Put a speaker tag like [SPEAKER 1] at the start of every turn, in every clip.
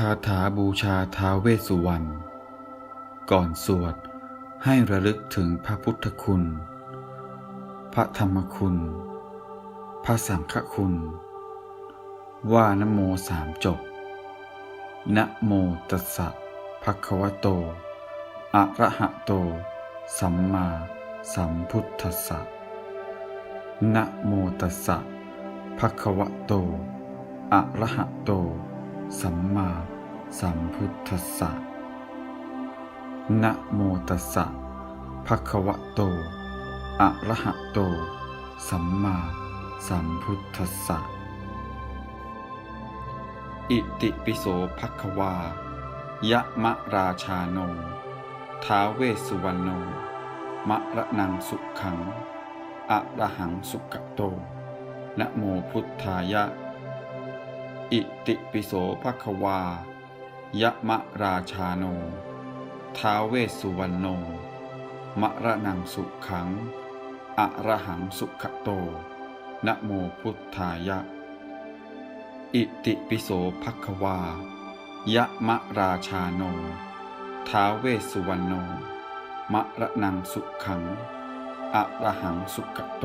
[SPEAKER 1] คาถาบูชาท้าเวสุวรรณ ก่อนสวดให้ระลึกถึงพระพุทธคุณ พระธรรมคุณ พระสังฆคุณ ว่านโมสามจบ นะโมตัสสะภะคะวะโต อะระหะโต สัมมาสัมพุทธัสสะ นะโมตัสสะภะคะวะโต อะระหะโต สัมมาสัมพุทธัสสะ นะโมตัสสะภะคะวะโต อะระหะโต สัมมาสัมพุทธัสสะ อิติปิโสภะคะวา ยะมะราชาโน ท้าเวสสุวรรณโน มะระนังสุขัง อะระหังสุกโต นะโมพุทธายะ อิติปิโสภะควายะมะราชาโน ท้าเวสุวรรณโน มะระนังสุขัง อะระหังสุขโต นะโมพุทธายะ อิติปิโสภะควายะมะราชาโน ท้าเวสสุวรรณโน มะระนังสุขัง อะระหังสุขโต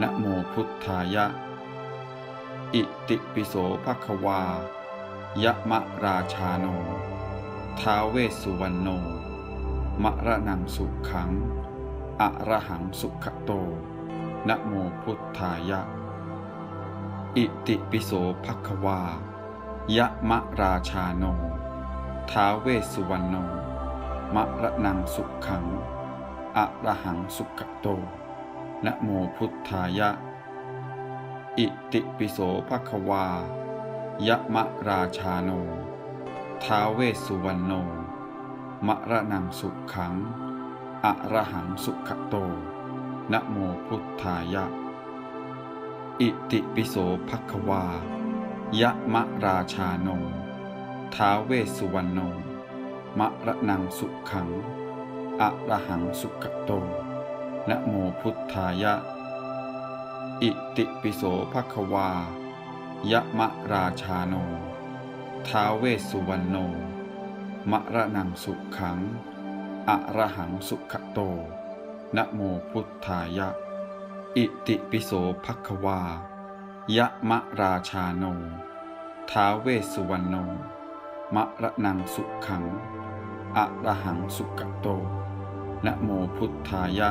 [SPEAKER 1] นะโมพุทธายะ อิติปิโสภะคะวายะมะราชาโน ท้าเวสุวรรณโน มะระนังสุขัง อะระหังสุขโต นะโมพุทธายะ อิติปิโสภะคะวายะมะราชาโน ท้าเวสสุวรรณโน มะระนังสุขัง อะระหังสุขโต นะโมพุทธายะ อิติปิโสภคะวายะมะราชาโน ท้าเวสุวรรณโน มะระนังสุขขัง อะระหังสุขโต นะโมพุทธายะ อิติปิโสภคะวายะมะราชาโน ท้าเวสุวรรณโน มะระนังสุขัง อะระหังสุขโต นะโมพุทธายะ อิติปิโสภะควายะมะราชาโน ท้าเวสุวรรณโน มะระนังสุขัง อะระหังสุขโต นะโมพุทธายะ อิติปิโสภะควายะมะราชาโน ท้าเวสสุวรรณโน มะระนังสุขัง อะระหังสุขโต นะโมพุทธายะ